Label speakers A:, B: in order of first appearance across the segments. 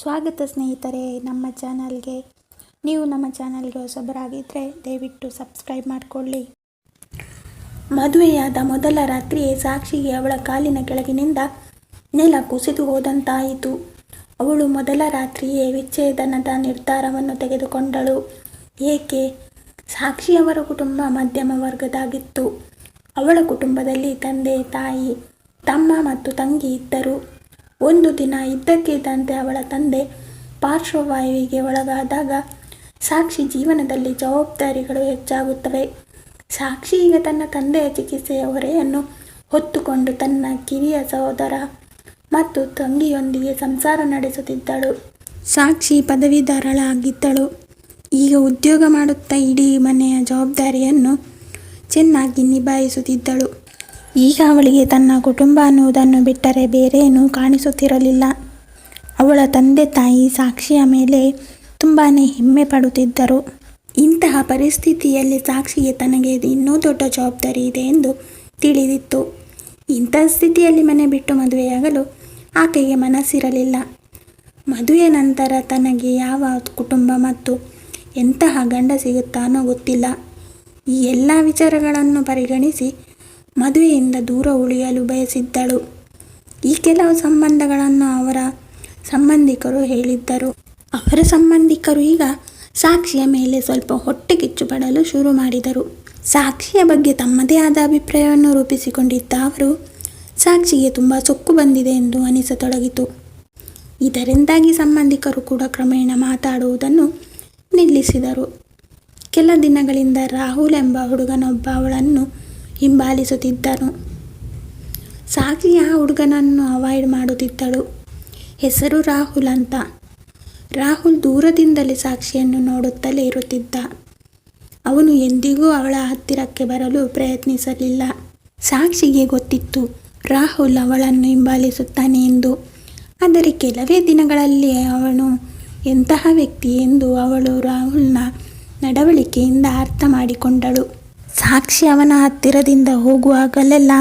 A: ಸ್ವಾಗತ ಸ್ನೇಹಿತರೆ, ನಮ್ಮ ಚಾನಲ್ಗೆ. ನೀವು ನಮ್ಮ ಚಾನಲ್ಗೆ ಹೊಸಬರಾಗಿದ್ದರೆ ದಯವಿಟ್ಟು ಸಬ್ಸ್ಕ್ರೈಬ್ ಮಾಡಿಕೊಳ್ಳಿ. ಮದುವೆಯಾದ ಮೊದಲ ರಾತ್ರಿಯೇ ಸಾಕ್ಷಿಗೆ ಅವಳ ಕಾಲಿನ ಕೆಳಗಿನಿಂದ ನೆಲ ಕುಸಿದು ಹೋದಂತಾಯಿತು. ಅವಳು ಮೊದಲ ರಾತ್ರಿಯೇ ವಿಚ್ಛೇದನದ ನಿರ್ಧಾರವನ್ನು ತೆಗೆದುಕೊಂಡಳು. ಏಕೆ? ಸಾಕ್ಷಿಯವರ ಕುಟುಂಬ ಮಧ್ಯಮ ವರ್ಗದಾಗಿತ್ತು. ಅವಳ ಕುಟುಂಬದಲ್ಲಿ ತಂದೆ, ತಾಯಿ, ತಮ್ಮ ಮತ್ತು ತಂಗಿ ಇದ್ದರು. ಒಂದು ದಿನ ಇದ್ದಕ್ಕಿದ್ದಂತೆ ಅವಳ ತಂದೆ ಪಾರ್ಶ್ವವಾಯುವಿಗೆ ಒಳಗಾದಾಗ ಸಾಕ್ಷಿ ಜೀವನದಲ್ಲಿ ಜವಾಬ್ದಾರಿಗಳು ಹೆಚ್ಚಾಗುತ್ತವೆ. ಸಾಕ್ಷಿ ಈಗ ತನ್ನ ತಂದೆಯ ಚಿಕಿತ್ಸೆಯ ಹೊರೆಯನ್ನು ಹೊತ್ತುಕೊಂಡು ತನ್ನ ಕಿರಿಯ ಸಹೋದರ ಮತ್ತು ತಂಗಿಯೊಂದಿಗೆ ಸಂಸಾರ ನಡೆಸುತ್ತಿದ್ದಳು. ಸಾಕ್ಷಿ ಪದವೀಧರಳಾಗಿದ್ದಳು. ಈಗ ಉದ್ಯೋಗ ಮಾಡುತ್ತಾ ಇಡೀ ಮನೆಯ ಜವಾಬ್ದಾರಿಯನ್ನು ಚೆನ್ನಾಗಿ ನಿಭಾಯಿಸುತ್ತಿದ್ದಳು. ಈಗ ಅವಳಿಗೆ ತನ್ನ ಕುಟುಂಬ ಅನ್ನುವುದನ್ನು ಬಿಟ್ಟರೆ ಬೇರೇನೂ ಕಾಣಿಸುತ್ತಿರಲಿಲ್ಲ. ಅವಳ ತಂದೆ ತಾಯಿ ಸಾಕ್ಷಿಯ ಮೇಲೆ ತುಂಬಾ ಹೆಮ್ಮೆ ಪಡುತ್ತಿದ್ದರು. ಇಂತಹ ಪರಿಸ್ಥಿತಿಯಲ್ಲಿ ಸಾಕ್ಷಿಗೆ ತನಗೆ ಇನ್ನೂ ದೊಡ್ಡ ಜವಾಬ್ದಾರಿ ಇದೆ ಎಂದು ತಿಳಿದಿತ್ತು. ಇಂತಹ ಸ್ಥಿತಿಯಲ್ಲಿ ಮನೆ ಬಿಟ್ಟು ಮದುವೆಯಾಗಲು ಆಕೆಗೆ ಮನಸ್ಸಿರಲಿಲ್ಲ. ಮದುವೆ ನಂತರ ತನಗೆ ಯಾವ ಕುಟುಂಬ ಮತ್ತು ಎಂತಹ ಗಂಡ ಸಿಗುತ್ತಾನೋ ಗೊತ್ತಿಲ್ಲ. ಈ ಎಲ್ಲ ವಿಚಾರಗಳನ್ನು ಪರಿಗಣಿಸಿ ಮದುವೆಯಿಂದ ದೂರ ಉಳಿಯಲು ಬಯಸಿದ್ದಳು. ಈ ಕೆಲವು ಸಂಬಂಧಗಳನ್ನು ಅವರ ಸಂಬಂಧಿಕರು ಹೇಳಿದ್ದರು. ಅವರ ಸಂಬಂಧಿಕರು ಈಗ ಸಾಕ್ಷಿಯ ಮೇಲೆ ಸ್ವಲ್ಪ ಹೊಟ್ಟೆ ಕಿಚ್ಚು ಪಡಲು ಶುರು ಮಾಡಿದರು. ಸಾಕ್ಷಿಯ ಬಗ್ಗೆ ತಮ್ಮದೇ ಆದ ಅಭಿಪ್ರಾಯವನ್ನು ರೂಪಿಸಿಕೊಂಡಿದ್ದ ಅವರು, ಸಾಕ್ಷಿಗೆ ತುಂಬ ಸೊಕ್ಕು ಬಂದಿದೆ ಎಂದು ಅನಿಸತೊಡಗಿತು. ಇದರಿಂದಾಗಿ ಸಂಬಂಧಿಕರು ಕೂಡ ಕ್ರಮೇಣ ಮಾತಾಡುವುದನ್ನು ನಿಲ್ಲಿಸಿದರು. ಕೆಲ ದಿನಗಳಿಂದ ರಾಹುಲ್ ಎಂಬ ಹುಡುಗನೊಬ್ಬ ಅವಳನ್ನು ಹಿಂಬಾಲಿಸುತ್ತಿದ್ದನು. ಸಾಕಿ ಆ ಹುಡುಗನನ್ನು ಅವಾಯ್ಡ್ ಮಾಡುತ್ತಿದ್ದಳು. ಹೆಸರು ರಾಹುಲ್ ಅಂತ. ರಾಹುಲ್ ದೂರದಿಂದಲೇ ಸಾಕ್ಷಿಯನ್ನು ನೋಡುತ್ತಲೇ ಇರುತ್ತಿದ್ದ. ಅವನು ಎಂದಿಗೂ ಅವಳ ಹತ್ತಿರಕ್ಕೆ ಬರಲು ಪ್ರಯತ್ನಿಸಲಿಲ್ಲ. ಸಾಕ್ಷಿಗೆ ಗೊತ್ತಿತ್ತು, ರಾಹುಲ್ ಅವಳನ್ನು ಹಿಂಬಾಲಿಸುತ್ತಾನೆ ಎಂದು. ಆದರೆ ಕೆಲವೇ ದಿನಗಳಲ್ಲಿ ಅವನು ಎಂತಹ ವ್ಯಕ್ತಿ ಎಂದು ಅವಳು ರಾಹುಲ್ನ ನಡವಳಿಕೆಯಿಂದ ಅರ್ಥ ಮಾಡಿಕೊಂಡಳು. ಸಾಕ್ಷಿ ಅವನ ಹತ್ತಿರದಿಂದ ಹೋಗುವಾಗಲೆಲ್ಲ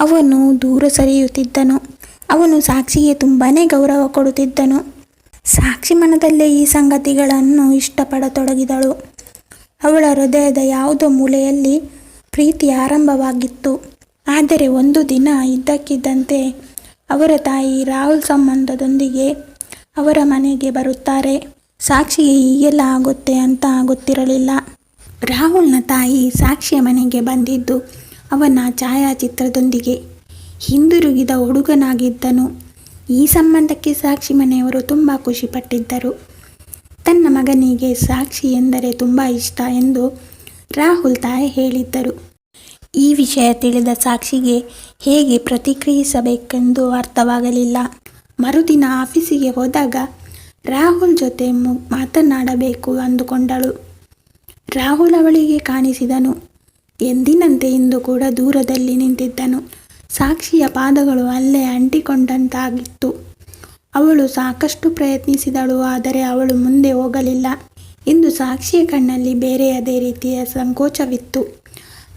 A: ಅವನು ದೂರ ಸರಿಯುತ್ತಿದ್ದನು. ಅವನು ಸಾಕ್ಷಿಗೆ ತುಂಬಾ ಗೌರವ ಕೊಡುತ್ತಿದ್ದನು. ಸಾಕ್ಷಿ ಮನದಲ್ಲೇ ಈ ಸಂಗತಿಗಳನ್ನು ಇಷ್ಟಪಡತೊಡಗಿದಳು. ಅವಳ ಹೃದಯದ ಯಾವುದೋ ಮೂಲೆಯಲ್ಲಿ ಪ್ರೀತಿ ಆರಂಭವಾಗಿತ್ತು. ಆದರೆ ಒಂದು ದಿನ ಇದ್ದಕ್ಕಿದ್ದಂತೆ ಅವರ ತಾಯಿ ರಾಹುಲ್ ಸಂಬಂಧದೊಂದಿಗೆ ಅವರ ಮನೆಗೆ ಬರುತ್ತಾರೆ. ಸಾಕ್ಷಿಗೆ ಹೀಗೆಲ್ಲ ಆಗುತ್ತೆ ಅಂತ ಗೊತ್ತಿರಲಿಲ್ಲ. ರಾಹುಲ್ನ ತಾಯಿ ಸಾಕ್ಷಿಯ ಮನೆಗೆ ಬಂದಿದ್ದು ಅವನ ಛಾಯಾಚಿತ್ರದೊಂದಿಗೆ. ಹಿಂದಿರುಗಿದ ಹುಡುಗನಾಗಿದ್ದನು. ಈ ಸಂಬಂಧಕ್ಕೆ ಸಾಕ್ಷಿ ಮನೆಯವರು ತುಂಬ ಖುಷಿಪಟ್ಟಿದ್ದರು. ತನ್ನ ಮಗನಿಗೆ ಸಾಕ್ಷಿ ಎಂದರೆ ತುಂಬ ಇಷ್ಟ ಎಂದು ರಾಹುಲ್ ತಾಯಿ ಹೇಳಿದ್ದರು. ಈ ವಿಷಯ ತಿಳಿದ ಸಾಕ್ಷಿಗೆ ಹೇಗೆ ಪ್ರತಿಕ್ರಿಯಿಸಬೇಕೆಂದು ಅರ್ಥವಾಗಲಿಲ್ಲ. ಮರುದಿನ ಆಫೀಸಿಗೆ ಹೋದಾಗ ರಾಹುಲ್ ಜೊತೆ ಮಾತನಾಡಬೇಕು ಅಂದುಕೊಂಡಳು. ರಾಹುಲ್ ಅವಳಿಗೆ ಕಾಣಿಸಿದನು. ಎಂದಿನಂತೆ ಇಂದು ಕೂಡ ದೂರದಲ್ಲಿ ನಿಂತಿದ್ದನು. ಸಾಕ್ಷಿಯ ಪಾದಗಳು ಅಲ್ಲೇ ಅಂಟಿಕೊಂಡಂತಾಗಿತ್ತು. ಅವಳು ಸಾಕಷ್ಟು ಪ್ರಯತ್ನಿಸಿದಳು, ಆದರೆ ಅವಳು ಮುಂದೆ ಹೋಗಲಿಲ್ಲ. ಇಂದು ಸಾಕ್ಷಿಯ ಕಣ್ಣಲ್ಲಿ ಬೇರೆಯದೇ ರೀತಿಯ ಸಂಕೋಚವಿತ್ತು.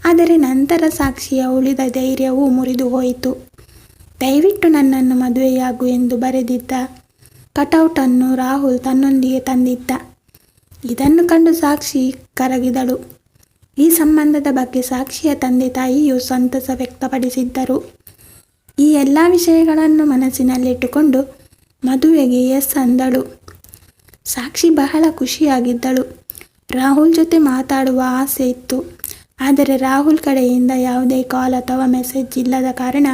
A: ಆದರೆ ನಂತರ ಸಾಕ್ಷಿಯ ಉಳಿದ ಧೈರ್ಯವು ಮುರಿದು ಹೋಯಿತು. ದಯವಿಟ್ಟು ನನ್ನನ್ನು ಮದುವೆಯಾಗು ಎಂದು ಬರೆದಿದ್ದ ಕಟೌಟನ್ನು ರಾಹುಲ್ ತನ್ನೊಂದಿಗೆ ತಂದಿದ್ದ. ಇದನ್ನು ಕಂಡು ಸಾಕ್ಷಿ ಕರಗಿದಳು. ಈ ಸಂಬಂಧದ ಬಗ್ಗೆ ಸಾಕ್ಷಿಯ ತಂದೆ ತಾಯಿಯು ಸಂತಸ ವ್ಯಕ್ತಪಡಿಸಿದ್ದರು. ಈ ಎಲ್ಲ ವಿಷಯಗಳನ್ನು ಮನಸ್ಸಿನಲ್ಲಿಟ್ಟುಕೊಂಡು ಮದುವೆಗೆ ಎಸ್ ಅಂದಳು. ಸಾಕ್ಷಿ ಬಹಳ ಖುಷಿಯಾಗಿದ್ದಳು. ರಾಹುಲ್ ಜೊತೆ ಮಾತಾಡುವ ಆಸೆ ಇತ್ತು. ಆದರೆ ರಾಹುಲ್ ಕಡೆಯಿಂದ ಯಾವುದೇ ಕಾಲ್ ಅಥವಾ ಮೆಸೇಜ್ ಇಲ್ಲದ ಕಾರಣ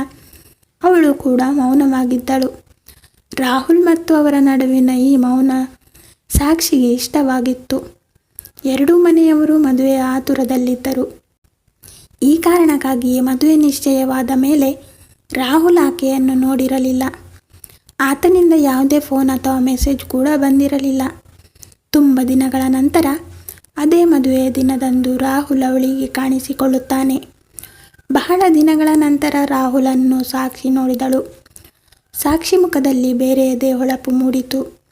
A: ಅವಳು ಕೂಡ ಮೌನವಾಗಿದ್ದಳು. ರಾಹುಲ್ ಮತ್ತು ಅವರ ನಡುವಿನ ಈ ಮೌನ ಸಾಕ್ಷಿಗೆ ಇಷ್ಟವಾಗಿತ್ತು. ಎರಡೂ ಮನೆಯವರು ಮದುವೆಯ ಆತುರದಲ್ಲಿದ್ದರು. ಈ ಕಾರಣಕ್ಕಾಗಿಯೇ ಮದುವೆ ನಿಶ್ಚಯವಾದ ಮೇಲೆ ರಾಹುಲ್ ಆಕೆಯನ್ನು ನೋಡಿರಲಿಲ್ಲ. ಆತನಿಂದ ಯಾವುದೇ ಫೋನ್ ಅಥವಾ ಮೆಸೇಜ್ ಕೂಡ ಬಂದಿರಲಿಲ್ಲ. ತುಂಬ ದಿನಗಳ ನಂತರ ಅದೇ ಮದುವೆಯ ದಿನದಂದು ರಾಹುಲ್ ಅವಳಿಗೆ ಕಾಣಿಸಿಕೊಳ್ಳುತ್ತಾನೆ. ಬಹಳ ದಿನಗಳ ನಂತರ ರಾಹುಲನ್ನು ಸಾಕ್ಷಿ ನೋಡಿದಳು. ಸಾಕ್ಷಿ ಮುಖದಲ್ಲಿ ಬೇರೆಯದೇ ಹೊಳಪು ಮೂಡಿತು.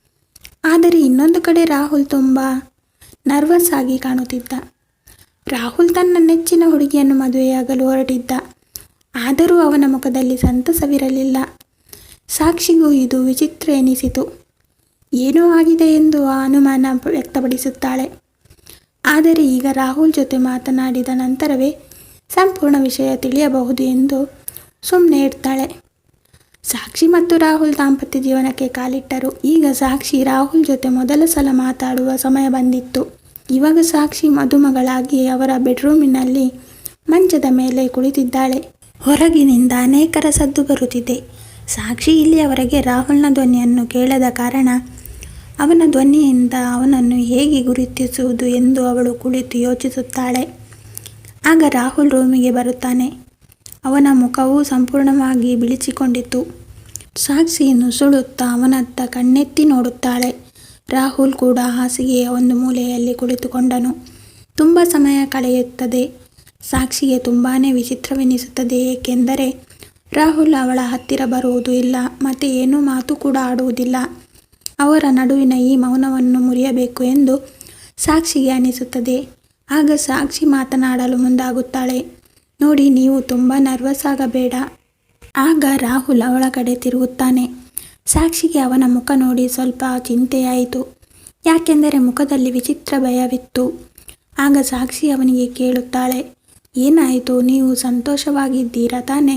A: ಆದರೆ ಇನ್ನೊಂದು ಕಡೆ ರಾಹುಲ್ ತುಂಬ ನರ್ವಸ್ ಆಗಿ ಕಾಣುತ್ತಿದ್ದ. ರಾಹುಲ್ ತನ್ನ ನೆಚ್ಚಿನ ಹುಡುಗಿಯನ್ನು ಮದುವೆಯಾಗಲು ಹೊರಟಿದ್ದ. ಆದರೂ ಅವನ ಮುಖದಲ್ಲಿ ಸಂತಸವಿರಲಿಲ್ಲ. ಸಾಕ್ಷಿಗೂ ಇದು ವಿಚಿತ್ರ ಎನಿಸಿತು. ಏನೋ ಆಗಿದೆ ಎಂದು ಆ ಅನುಮಾನ ವ್ಯಕ್ತಪಡಿಸುತ್ತಾಳೆ. ಆದರೆ ಈಗ ರಾಹುಲ್ ಜೊತೆ ಮಾತನಾಡಿದ ನಂತರವೇ ಸಂಪೂರ್ಣ ವಿಷಯ ತಿಳಿಯಬಹುದು ಎಂದು ಸುಮ್ಮನೆ ಇರ್ತಾಳೆ. ಸಾಕ್ಷಿ ಮತ್ತು ರಾಹುಲ್ ದಾಂಪತ್ಯ ಜೀವನಕ್ಕೆ ಕಾಲಿಟ್ಟರು. ಈಗ ಸಾಕ್ಷಿ ರಾಹುಲ್ ಜೊತೆ ಮೊದಲ ಸಲ ಮಾತಾಡುವ ಸಮಯ ಬಂದಿತ್ತು. ಇವಾಗ ಸಾಕ್ಷಿ ಮದುಮಗಳಾಗಿ ಅವರ ಬೆಡ್ರೂಮಿನಲ್ಲಿ ಮಂಚದ ಮೇಲೆ ಕುಳಿತಿದ್ದಾಳೆ. ಹೊರಗಿನಿಂದ ಅನೇಕರ ಸದ್ದು ಬರುತ್ತಿದೆ. ಸಾಕ್ಷಿ ಇಲ್ಲಿಯವರೆಗೆ ರಾಹುಲ್ನ ಧ್ವನಿಯನ್ನು ಕೇಳದ ಕಾರಣ ಅವನ ಧ್ವನಿಯಿಂದ ಅವನನ್ನು ಹೇಗೆ ಗುರುತಿಸುವುದು ಎಂದು ಅವಳು ಕುಳಿತು ಯೋಚಿಸುತ್ತಾಳೆ. ಆಗ ರಾಹುಲ್ ರೂಮಿಗೆ ಬರುತ್ತಾನೆ. ಅವನ ಮುಖವು ಸಂಪೂರ್ಣವಾಗಿ ಬಿಳಿಸಿಕೊಂಡಿತು ಸಾಕ್ಷಿ ನುಸುಳುತ್ತಾ ಅವನತ್ತ ಕಣ್ಣೆತ್ತಿ ನೋಡುತ್ತಾಳೆ. ರಾಹುಲ್ ಕೂಡ ಹಾಸಿಗೆಯ ಒಂದು ಮೂಲೆಯಲ್ಲಿ ಕುಳಿತುಕೊಂಡನು. ತುಂಬ ಸಮಯ ಕಳೆಯುತ್ತದೆ. ಸಾಕ್ಷಿಗೆ ತುಂಬಾ ವಿಚಿತ್ರವೆನಿಸುತ್ತದೆ, ಏಕೆಂದರೆ ರಾಹುಲ್ ಅವಳ ಹತ್ತಿರ ಬರುವುದು ಇಲ್ಲ, ಮತ್ತು ಏನೂ ಮಾತು ಕೂಡ ಆಡುವುದಿಲ್ಲ. ಅವರ ನಡುವಿನ ಈ ಮೌನವನ್ನು ಮುರಿಯಬೇಕು ಎಂದು ಸಾಕ್ಷಿಗೆ ಅನಿಸುತ್ತದೆ. ಆಗ ಸಾಕ್ಷಿ ಮಾತನಾಡಲು ಮುಂದಾಗುತ್ತಾಳೆ. ನೋಡಿ, ನೀವು ತುಂಬ ನರ್ವಸ್ ಆಗಬೇಡ. ಆಗ ರಾಹುಲ್ ಅವಳ ಕಡೆ ತಿರುಗುತ್ತಾನೆ. ಸಾಕ್ಷಿಗೆ ಅವನ ಮುಖ ನೋಡಿ ಸ್ವಲ್ಪ ಚಿಂತೆಯಾಯಿತು. ಯಾಕೆಂದರೆ ಮುಖದಲ್ಲಿ ವಿಚಿತ್ರ ಭಯವಿತ್ತು. ಆಗ ಸಾಕ್ಷಿ ಅವನಿಗೆ ಕೇಳುತ್ತಾಳೆ, ಏನಾಯಿತು? ನೀವು ಸಂತೋಷವಾಗಿದ್ದೀರಾ ತಾನೆ?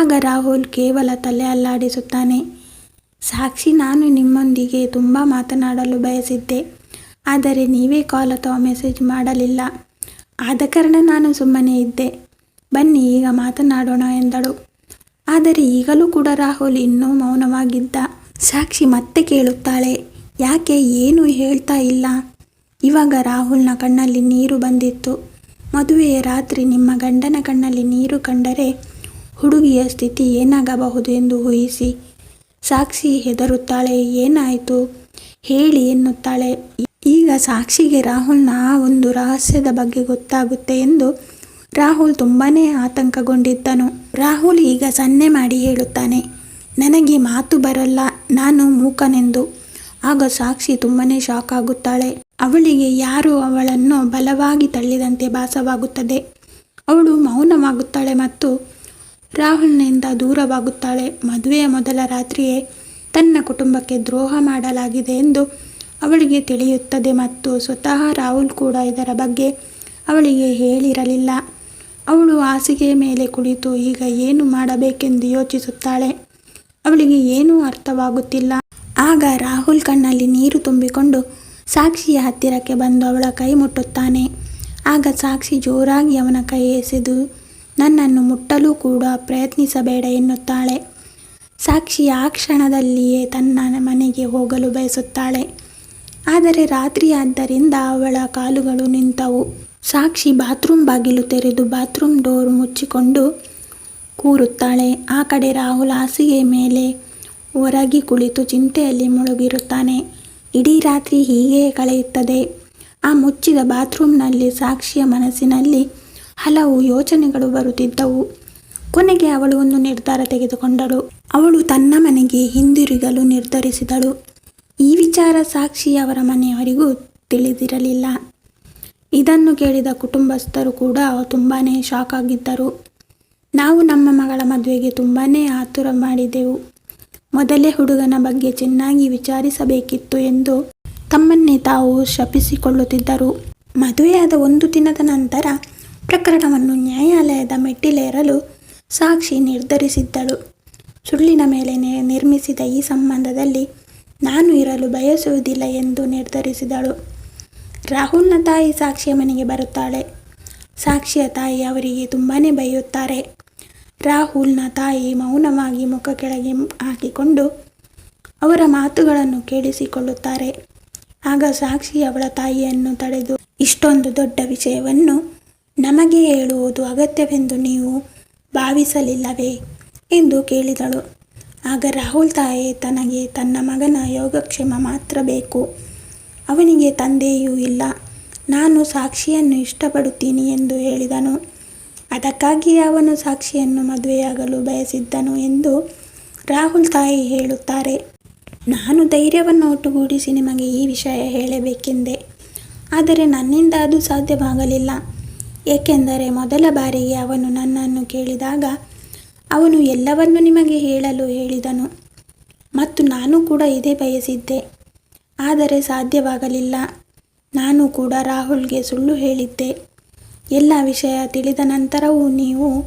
A: ಆಗ ರಾಹುಲ್ ಕೇವಲ ತಲೆ ಅಲ್ಲಾಡಿಸುತ್ತಾನೆ ಸಾಕ್ಷಿ, ನಾನು ನಿಮ್ಮೊಂದಿಗೆ ತುಂಬ ಮಾತನಾಡಲು ಬಯಸಿದ್ದೆ. ಆದರೆ ನೀವೇ ಕಾಲ್ ಅಥವಾ ಮೆಸೇಜ್ ಮಾಡಲಿಲ್ಲ. ಆದ ಕಾರಣ ನಾನು ಸುಮ್ಮನೆ ಇದ್ದೆ. ಬನ್ನಿ, ಈಗ ಮಾತನಾಡೋಣ ಎಂದಳು. ಆದರೆ ಈಗಲೂ ಕೂಡ ರಾಹುಲ್ ಇನ್ನೂ ಮೌನವಾಗಿದ್ದ. ಸಾಕ್ಷಿ ಮತ್ತೆ ಕೇಳುತ್ತಾಳೆ. ಯಾಕೆ ಏನು ಹೇಳ್ತಾ ಇಲ್ಲ. ಇವಾಗ ರಾಹುಲ್ನ ಕಣ್ಣಲ್ಲಿ ನೀರು ಬಂದಿತ್ತು. ಮದುವೆಯ ರಾತ್ರಿ ನಿಮ್ಮ ಗಂಡನ ಕಣ್ಣಲ್ಲಿ ನೀರು ಕಂಡರೆ ಹುಡುಗಿಯ ಸ್ಥಿತಿ ಏನಾಗಬಹುದು ಎಂದು ಊಹಿಸಿ. ಸಾಕ್ಷಿ ಹೆದರುತ್ತಾಳೆ, ಏನಾಯಿತು? ಹೇಳಿ ಎನ್ನುತ್ತಾಳೆ. ಈಗ ಸಾಕ್ಷಿಗೆ ರಾಹುಲ್ನ ಆ ಒಂದು ರಹಸ್ಯದ ಬಗ್ಗೆ ಗೊತ್ತಾಗುತ್ತೆ ಎಂದು ರಾಹುಲ್ ತುಂಬಾ ಆತಂಕಗೊಂಡಿದ್ದನು. ರಾಹುಲ್ ಈಗ ಸನ್ನೆ ಮಾಡಿ ಹೇಳುತ್ತಾನೆ, ನನಗೆ ಮಾತು ಬರಲ್ಲ, ನಾನು ಮೂಕನೆಂದು. ಆಗ ಸಾಕ್ಷಿ ತುಂಬಾ ಶಾಕ್ ಆಗುತ್ತಾಳೆ. ಅವಳಿಗೆ ಯಾರು ಅವಳನ್ನು ಬಲವಾಗಿ ತಳ್ಳಿದಂತೆ ಭಾಸವಾಗುತ್ತದೆ. ಅವಳು ಮೌನವಾಗುತ್ತಾಳೆ ಮತ್ತು ರಾಹುಲ್ನಿಂದ ದೂರವಾಗುತ್ತಾಳೆ. ಮದುವೆಯ ಮೊದಲ ರಾತ್ರಿಯೇ ತನ್ನ ಕುಟುಂಬಕ್ಕೆ ದ್ರೋಹ ಮಾಡಲಾಗಿದೆ ಎಂದು ಅವಳಿಗೆ ತಿಳಿಯುತ್ತದೆ ಮತ್ತು ಸ್ವತಃ ರಾಹುಲ್ ಕೂಡ ಇದರ ಬಗ್ಗೆ ಅವಳಿಗೆ ಹೇಳಿರಲಿಲ್ಲ. ಅವಳು ಹಾಸಿಗೆಯ ಮೇಲೆ ಕುಳಿತು ಈಗ ಏನು ಮಾಡಬೇಕೆಂದು ಯೋಚಿಸುತ್ತಾಳೆ. ಅವಳಿಗೆ ಏನೂ ಅರ್ಥವಾಗುತ್ತಿಲ್ಲ. ಆಗ ರಾಹುಲ್ ಕಣ್ಣಲ್ಲಿ ನೀರು ತುಂಬಿಕೊಂಡು ಸಾಕ್ಷಿಯ ಹತ್ತಿರಕ್ಕೆ ಬಂದು ಅವಳ ಕೈ ಮುಟ್ಟುತ್ತಾನೆ. ಆಗ ಸಾಕ್ಷಿ ಜೋರಾಗಿ ಅವನ ಕೈ ಎಸೆದು ನನ್ನನ್ನು ಮುಟ್ಟಲು ಕೂಡ ಪ್ರಯತ್ನಿಸಬೇಡ ಎನ್ನುತ್ತಾಳೆ. ಸಾಕ್ಷಿ ಆ ಕ್ಷಣದಲ್ಲಿಯೇ ತನ್ನ ಮನೆಗೆ ಹೋಗಲು ಬಯಸುತ್ತಾಳೆ. ಆದರೆ ರಾತ್ರಿಯಾದ್ದರಿಂದ ಅವಳ ಕಾಲುಗಳು ನಿಂತವು. ಸಾಕ್ಷಿ ಬಾತ್ರೂಮ್ ಬಾಗಿಲು ತೆರೆದು ಬಾತ್ರೂಮ್ ಡೋರ್ ಮುಚ್ಚಿಕೊಂಡು ಕೂರುತ್ತಾಳೆ. ಆ ಕಡೆ ರಾಹುಲ್ ಹಾಸಿಗೆ ಮೇಲೆ ಹೊರಗಿ ಕುಳಿತು ಚಿಂತೆಯಲ್ಲಿ ಮುಳುಗಿರುತ್ತಾನೆ. ಇಡೀ ರಾತ್ರಿ ಹೀಗೆಯೇ ಕಳೆಯುತ್ತದೆ. ಆ ಮುಚ್ಚಿದ ಬಾತ್ರೂಮ್ನಲ್ಲಿ ಸಾಕ್ಷಿಯ ಮನಸ್ಸಿನಲ್ಲಿ ಹಲವು ಯೋಚನೆಗಳು ಬರುತ್ತಿದ್ದವು. ಕೊನೆಗೆ ಅವಳು ಒಂದು ನಿರ್ಧಾರ ತೆಗೆದುಕೊಂಡಳು. ಅವಳು ತನ್ನ ಮನೆಗೆ ಹಿಂದಿರುಗಲು ನಿರ್ಧರಿಸಿದಳು. ಈ ವಿಚಾರ ಸಾಕ್ಷಿ ಅವರ ಮನೆಯವರಿಗೂ ತಿಳಿದಿರಲಿಲ್ಲ. ಇದನ್ನು ಕೇಳಿದ ಕುಟುಂಬಸ್ಥರು ಕೂಡ ತುಂಬಾ ಶಾಕ್ ಆಗಿದ್ದರು. ನಾವು ನಮ್ಮ ಮಗಳ ಮದುವೆಗೆ ತುಂಬಾ ಆತುರ ಮಾಡಿದೆವು. ಮೊದಲೇ ಹುಡುಗನ ಬಗ್ಗೆ ಚೆನ್ನಾಗಿ ವಿಚಾರಿಸಬೇಕಿತ್ತು ಎಂದು ತಮ್ಮನ್ನೇ ತಾವು ಶಪಿಸಿಕೊಳ್ಳುತ್ತಿದ್ದರು. ಮದುವೆಯಾದ ಒಂದು ದಿನದ ನಂತರ ಪ್ರಕರಣವನ್ನು ನ್ಯಾಯಾಲಯದ ಮೆಟ್ಟಿಲೇರಲು ಸಾಕ್ಷಿ ನಿರ್ಧರಿಸಿದ್ದಳು. ಸುಳ್ಳಿನ ಮೇಲೆ ನಿರ್ಮಿಸಿದ ಈ ಸಂಬಂಧದಲ್ಲಿ ನಾನು ಇರಲು ಬಯಸುವುದಿಲ್ಲ ಎಂದು ನಿರ್ಧರಿಸಿದಳು. ರಾಹುಲ್ನ ತಾಯಿ ಸಾಕ್ಷಿಯ ಮನೆಗೆ ಬರುತ್ತಾಳೆ. ಸಾಕ್ಷಿಯ ತಾಯಿ ಅವರಿಗೆ ತುಂಬಾ ಬೈಯುತ್ತಾರೆ. ರಾಹುಲ್ನ ತಾಯಿ ಮೌನವಾಗಿ ಮುಖ ಕೆಳಗೆ ಹಾಕಿಕೊಂಡು ಅವರ ಮಾತುಗಳನ್ನು ಕೇಳಿಸಿಕೊಳ್ಳುತ್ತಾರೆ. ಆಗ ಸಾಕ್ಷಿ ಅವಳ ತಾಯಿಯನ್ನು ತಡೆದು, ಇಷ್ಟೊಂದು ದೊಡ್ಡ ವಿಷಯವನ್ನು ನಮಗೆ ಹೇಳುವುದು ಅಗತ್ಯವೆಂದು ನೀವು ಭಾವಿಸಲಿಲ್ಲವೇ? ಎಂದು ಕೇಳಿದಳು. ಆಗ ರಾಹುಲ್ ತಾಯಿ ತನಗೆ ತನ್ನ ಮಗನ ಯೋಗಕ್ಷೇಮ ಮಾತ್ರ ಬೇಕು. ಅವನಿಗೆ ತಂದೆಯೂ ಇಲ್ಲ. ನಾನು ಸಾಕ್ಷಿಯನ್ನು ಇಷ್ಟಪಡುತ್ತೀನಿ ಎಂದು ಹೇಳಿದನು. ಅದಕ್ಕಾಗಿಯೇ ಅವನು ಸಾಕ್ಷಿಯನ್ನು ಮದುವೆಯಾಗಲು ಬಯಸಿದ್ದನು ಎಂದು ರಾಹುಲ್ ತಾಯಿ ಹೇಳುತ್ತಾರೆ. ನಾನು ಧೈರ್ಯವನ್ನು ಒಟ್ಟುಗೂಡಿಸಿ ನಿಮಗೆ ಈ ವಿಷಯ ಹೇಳಬೇಕೆಂದೆ. ಆದರೆ ನನ್ನಿಂದ ಅದು ಸಾಧ್ಯವಾಗಲಿಲ್ಲ. ಏಕೆಂದರೆ ಮೊದಲ ಬಾರಿಗೆ ಅವನು ನನ್ನನ್ನು ಕೇಳಿದಾಗ ಅವನು ಎಲ್ಲವನ್ನು ನಿಮಗೆ ಹೇಳಲು ಹೇಳಿದನು. ಮತ್ತು ನಾನು ಕೂಡ ಇದೇ ಬಯಸಿದ್ದೆ. ಆದರೆ ಸಾಧ್ಯವಾಗಲಿಲ್ಲ. ನಾನು ಕೂಡ ರಾಹುಲ್ಗೆ ಸುಳ್ಳು ಹೇಳಿದ್ದೆ. ಎಲ್ಲ ವಿಷಯ ತಿಳಿದ ನಂತರವೂ ನೀವು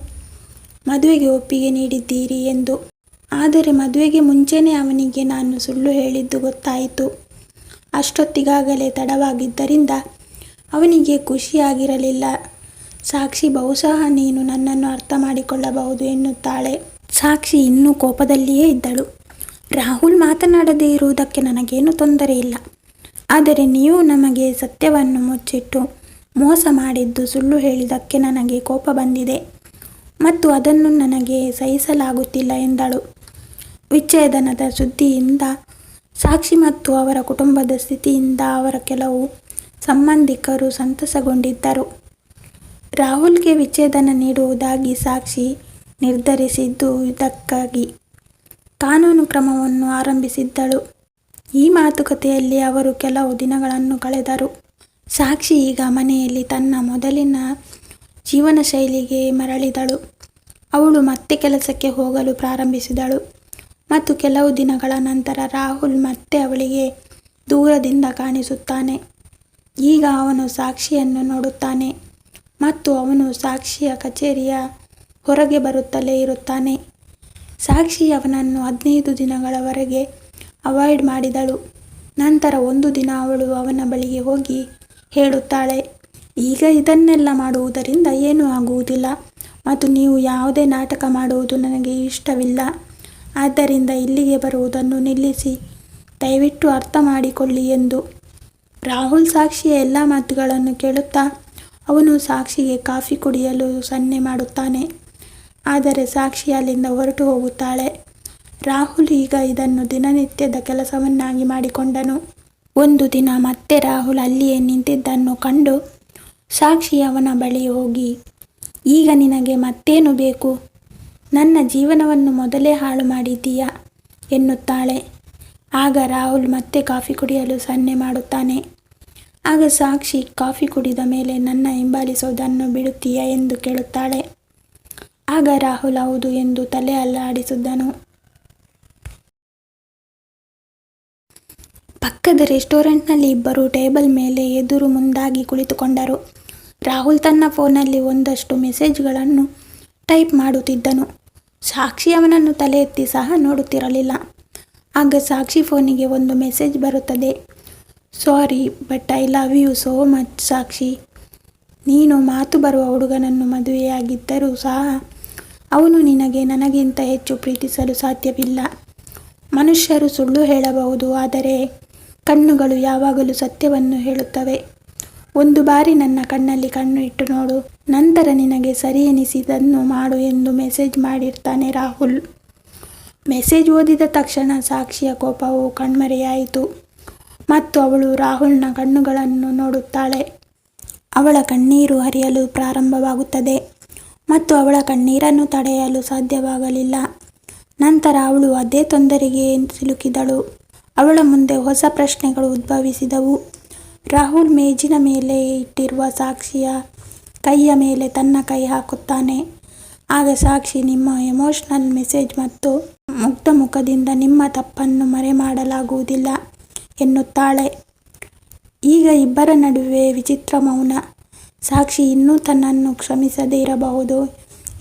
A: ಮದುವೆಗೆ ಒಪ್ಪಿಗೆ ನೀಡಿದ್ದೀರಿ ಎಂದು. ಆದರೆ ಮದುವೆಗೆ ಮುಂಚೆನೇ ಅವನಿಗೆ ನಾನು ಸುಳ್ಳು ಹೇಳಿದ್ದು ಗೊತ್ತಾಯಿತು. ಅಷ್ಟೊತ್ತಿಗಾಗಲೇ ತಡವಾಗಿದ್ದರಿಂದ ಅವನಿಗೆ ಖುಷಿಯಾಗಿರಲಿಲ್ಲ. ಸಾಕ್ಷಿ ಬಹುಶಃ ನೀನು ನನ್ನನ್ನು ಅರ್ಥ ಮಾಡಿಕೊಳ್ಳಬಹುದು ಎನ್ನುತ್ತಾಳೆ. ಸಾಕ್ಷಿ ಇನ್ನೂ ಕೋಪದಲ್ಲಿಯೇ ಇದ್ದಳು. ರಾಹುಲ್ ಮಾತನಾಡದೇ ಇರುವುದಕ್ಕೆ ನನಗೇನು ತೊಂದರೆ ಇಲ್ಲ. ಆದರೆ ನೀವು ನಮಗೆ ಸತ್ಯವನ್ನು ಮುಚ್ಚಿಟ್ಟು ಮೋಸ ಮಾಡಿದ್ದು ಸುಳ್ಳು ಹೇಳಿದ್ದಕ್ಕೆ ನನಗೆ ಕೋಪ ಬಂದಿದೆ. ಮತ್ತು ಅದನ್ನು ನನಗೆ ಸಹಿಸಲಾಗುತ್ತಿಲ್ಲ ಎಂದಳು. ವಿಚ್ಛೇದನದ ಸುದ್ದಿಯಿಂದ, ಸಾಕ್ಷಿ ಮತ್ತು ಅವರ ಕುಟುಂಬದ ಸ್ಥಿತಿಯಿಂದ ಅವರ ಕೆಲವು ಸಂಬಂಧಿಕರು ಸಂತಸಗೊಂಡಿದ್ದರು. ರಾಹುಲ್ಗೆ ವಿಚ್ಛೇದನ ನೀಡುವುದಾಗಿ ಸಾಕ್ಷಿ ನಿರ್ಧರಿಸಿದ್ದು ಇದಕ್ಕಾಗಿ. ಕಾನೂನು ಕ್ರಮವನ್ನು ಆರಂಭಿಸಿದ್ದಳು. ಈ ಮಾತುಕತೆಯಲ್ಲಿ ಅವರು ಕೆಲವು ದಿನಗಳನ್ನು ಕಳೆದರು. ಸಾಕ್ಷಿ ಈಗ ಮನೆಯಲ್ಲಿ ತನ್ನ ಮೊದಲಿನ ಜೀವನ ಶೈಲಿಗೆ ಮರಳಿದಳು. ಅವಳು ಮತ್ತೆ ಕೆಲಸಕ್ಕೆ ಹೋಗಲು ಪ್ರಾರಂಭಿಸಿದಳು ಮತ್ತು ಕೆಲವು ದಿನಗಳ ನಂತರ ರಾಹುಲ್ ಮತ್ತೆ ಅವಳಿಗೆ ದೂರದಿಂದ ಕಾಣಿಸುತ್ತಾನೆ. ಈಗ ಅವನು ಸಾಕ್ಷಿಯನ್ನು ನೋಡುತ್ತಾನೆ ಮತ್ತು ಅವನು ಸಾಕ್ಷಿಯ ಕಚೇರಿಯ ಹೊರಗೆ ಬರುತ್ತಲೇ ಇರುತ್ತಾನೆ. ಸಾಕ್ಷಿ ಅವನನ್ನು ಹದಿನೈದು ದಿನಗಳವರೆಗೆ ಅವಾಯ್ಡ್ ಮಾಡಿದಳು. ನಂತರ ಒಂದು ದಿನ ಅವಳು ಅವನ ಬಳಿಗೆ ಹೋಗಿ ಹೇಳುತ್ತಾಳೆ, ಈಗ ಇದನ್ನೆಲ್ಲ ಮಾಡುವುದರಿಂದ ಏನೂ ಆಗುವುದಿಲ್ಲ ಮತ್ತು ನೀವು ಯಾವುದೇ ನಾಟಕ ಮಾಡುವುದು ನನಗೆ ಇಷ್ಟವಿಲ್ಲ. ಆದ್ದರಿಂದ ಇಲ್ಲಿಗೆ ಬರುವುದನ್ನು ನಿಲ್ಲಿಸಿ. ದಯವಿಟ್ಟು ಅರ್ಥ ಮಾಡಿಕೊಳ್ಳಿ ಎಂದು ರಾಹುಲ್ ಸಾಕ್ಷಿಯ ಎಲ್ಲ ಮಾತುಗಳನ್ನು ಕೇಳುತ್ತಾ ಅವನು ಸಾಕ್ಷಿಗೆ ಕಾಫಿ ಕುಡಿಯಲು ಸನ್ನೆ ಮಾಡುತ್ತಾನೆ. ಆದರೆ ಸಾಕ್ಷಿ ಅಲ್ಲಿಂದ ಹೊರಟು ಹೋಗುತ್ತಾಳೆ. ರಾಹುಲ್ ಈಗ ಇದನ್ನು ದಿನನಿತ್ಯದ ಕೆಲಸವನ್ನಾಗಿ ಮಾಡಿಕೊಂಡನು. ಒಂದು ದಿನ ಮತ್ತೆ ರಾಹುಲ್ ಅಲ್ಲಿಯೇ ನಿಂತಿದ್ದನ್ನು ಕಂಡು ಸಾಕ್ಷಿ ಅವನ ಬಳಿ ಹೋಗಿ, ಈಗ ನಿನಗೆ ಮತ್ತೇನು ಬೇಕು? ನನ್ನ ಜೀವನವನ್ನು ಮೊದಲೇ ಹಾಳು ಮಾಡಿದ್ದೀಯಾ? ಎನ್ನುತ್ತಾಳೆ. ಆಗ ರಾಹುಲ್ ಮತ್ತೆ ಕಾಫಿ ಕುಡಿಯಲು ಸನ್ನೆ ಮಾಡುತ್ತಾನೆ. ಆಗ ಸಾಕ್ಷಿ ಕಾಫಿ ಕುಡಿದ ಮೇಲೆ, ನನ್ನ ಹಿಂಬಾಲಿಸೋದನ್ನು ಬಿಡುತ್ತೀಯಾ? ಎಂದು ಕೇಳುತ್ತಾಳೆ. ಆಗ ರಾಹುಲ್ ಹೌದು ಎಂದು ತಲೆ ಅಲ್ಲಾಡಿಸಿದ್ದನು. ಪಕ್ಕದ ರೆಸ್ಟೋರೆಂಟ್ನಲ್ಲಿ ಇಬ್ಬರು ಟೇಬಲ್ ಮೇಲೆ ಎದುರು ಮುಂದಾಗಿ ಕುಳಿತುಕೊಂಡರು. ರಾಹುಲ್ ತನ್ನ ಫೋನಲ್ಲಿ ಒಂದಷ್ಟು ಮೆಸೇಜ್ಗಳನ್ನು ಟೈಪ್ ಮಾಡುತ್ತಿದ್ದನು. ಸಾಕ್ಷಿ ಅವನನ್ನು ತಲೆ ಎತ್ತಿ ಸಹ ನೋಡುತ್ತಿರಲಿಲ್ಲ. ಆಗ ಸಾಕ್ಷಿ ಫೋನಿಗೆ ಒಂದು ಮೆಸೇಜ್ ಬರುತ್ತದೆ. Sorry, but I love you so much Sakshi. ನೀನು ಮಾತು ಬರುವ ಹುಡುಗನನ್ನು ಮದುವೆಯಾಗಿದ್ದರೂ ಸಹ ಅವನು ನಿನಗೆ ನನಗಿಂತ ಹೆಚ್ಚು ಪ್ರೀತಿಸಲು ಸಾಧ್ಯವಿಲ್ಲ. ಮನುಷ್ಯರು ಸುಳ್ಳು ಹೇಳಬಹುದು, ಆದರೆ ಕಣ್ಣುಗಳು ಯಾವಾಗಲೂ ಸತ್ಯವನ್ನು ಹೇಳುತ್ತವೆ. ಒಂದು ಬಾರಿ ನನ್ನ ಕಣ್ಣಲ್ಲಿ ಕಣ್ಣು ಇಟ್ಟು ನೋಡು, ನಂತರ ನಿನಗೆ ಸರಿ ಎನಿಸಿದನ್ನು ಮಾಡು ಎಂದು ಮೆಸೇಜ್ ಮಾಡಿರ್ತಾನೆ ರಾಹುಲ್. ಮೆಸೇಜ್ ಓದಿದ ತಕ್ಷಣ ಸಾಕ್ಷಿಯ ಕೋಪವು ಕಣ್ಮರೆಯಾಯಿತು. ಮತ್ತು ಅವಳು ರಾಹುಲ್ನ ಕಣ್ಣುಗಳನ್ನು ನೋಡುತ್ತಾಳೆ. ಅವಳ ಕಣ್ಣೀರು ಹರಿಯಲು ಪ್ರಾರಂಭವಾಗುತ್ತದೆ. ಮತ್ತು ಅವಳ ಕಣ್ಣೀರನ್ನು ತಡೆಯಲು ಸಾಧ್ಯವಾಗಲಿಲ್ಲ. ನಂತರ ಅವಳು ಅದೇ ತೊಂದರೆಗೆ ಸಿಲುಕಿದಳು. ಅವಳ ಮುಂದೆ ಹೊಸ ಪ್ರಶ್ನೆಗಳು ಉದ್ಭವಿಸಿದವು. ರಾಹುಲ್ ಮೇಜಿನ ಮೇಲೆ ಇಟ್ಟಿರುವ ಸಾಕ್ಷಿಯ ಕೈಯ ಮೇಲೆ ತನ್ನ ಕೈ ಹಾಕುತ್ತಾನೆ. ಆಗ ಸಾಕ್ಷಿ ನಿಮ್ಮ ಎಮೋಷನಲ್ ಮೆಸೇಜ್ ಮತ್ತು ಮುಕ್ತ ಮುಖದಿಂದ ನಿಮ್ಮ ತಪ್ಪನ್ನು ಮರೆ ಮಾಡಲಾಗುವುದಿಲ್ಲ ಎನ್ನುತ್ತಾಳೆ. ಈಗ ಇಬ್ಬರ ನಡುವೆ ವಿಚಿತ್ರ ಮೌನ. ಸಾಕ್ಷಿ ಇನ್ನೂ ತನ್ನನ್ನು ಕ್ಷಮಿಸದೇ ಇರಬಹುದು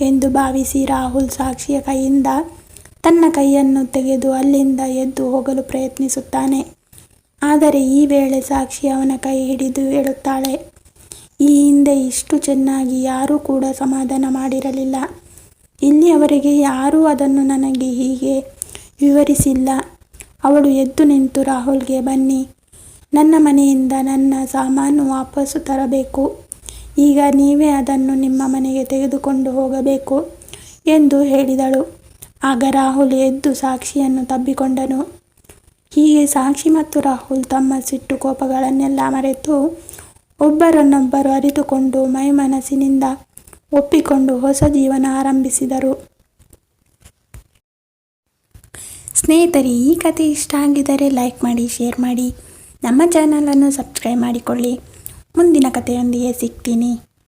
A: ಎಂದು ಭಾವಿಸಿ ರಾಹುಲ್ ಸಾಕ್ಷಿಯ ಕೈಯಿಂದ ತನ್ನ ಕೈಯನ್ನು ತೆಗೆದು ಅಲ್ಲಿಂದ ಎದ್ದು ಹೋಗಲು ಪ್ರಯತ್ನಿಸುತ್ತಾನೆ. ಆದರೆ ಈ ವೇಳೆ ಸಾಕ್ಷಿ ಅವನ ಕೈ ಹಿಡಿದು ಹೇಳುತ್ತಾಳೆ, ಈ ಹಿಂದೆ ಇಷ್ಟು ಚೆನ್ನಾಗಿ ಯಾರೂ ಕೂಡ ಸಮಾಧಾನ ಮಾಡಿರಲಿಲ್ಲ. ಇಲ್ಲಿಯವರೆಗೆ ಯಾರೂ ಅದನ್ನು ನನಗೆ ಹೀಗೆ ವಿವರಿಸಿಲ್ಲ. ಅವಳು ಎದ್ದು ನಿಂತು ರಾಹುಲ್ಗೆ ಬನ್ನಿ. ನನ್ನ ಮನೆಯಿಂದ ನನ್ನ ಸಾಮಾನು ವಾಪಸ್ಸು ತರಬೇಕು. ಈಗ ನೀವೇ ಅದನ್ನು ನಿಮ್ಮ ಮನೆಗೆ ತೆಗೆದುಕೊಂಡು ಹೋಗಬೇಕು ಎಂದು ಹೇಳಿದಳು. ಆಗ ರಾಹುಲ್ ಎದ್ದು ಸಾಕ್ಷಿಯನ್ನು ತಬ್ಬಿಕೊಂಡನು. ಹೀಗೆ ಸಾಕ್ಷಿ ಮತ್ತು ರಾಹುಲ್ ತಮ್ಮ ಸಿಟ್ಟು ಕೋಪಗಳನ್ನೆಲ್ಲ ಮರೆತು ಒಬ್ಬರನ್ನೊಬ್ಬರು ಅರಿತುಕೊಂಡು ಮೈಮನಸ್ಸಿನಿಂದ ಒಪ್ಪಿಕೊಂಡು ಹೊಸ ಜೀವನ ಆರಂಭಿಸಿದರು. ಸ್ನೇಹಿತರೆ, ಈ ಕತೆ ಇಷ್ಟ ಆಗಿದ್ದರೆ ಲೈಕ್ ಮಾಡಿ, ಶೇರ್ ಮಾಡಿ. ನಮ್ಮ ಚಾನಲನ್ನು ಸಬ್ಸ್ಕ್ರೈಬ್ ಮಾಡಿಕೊಳ್ಳಿ. ಮುಂದಿನ ಕಥೆಯೊಂದಿಗೆ ಸಿಗ್ತೀನಿ.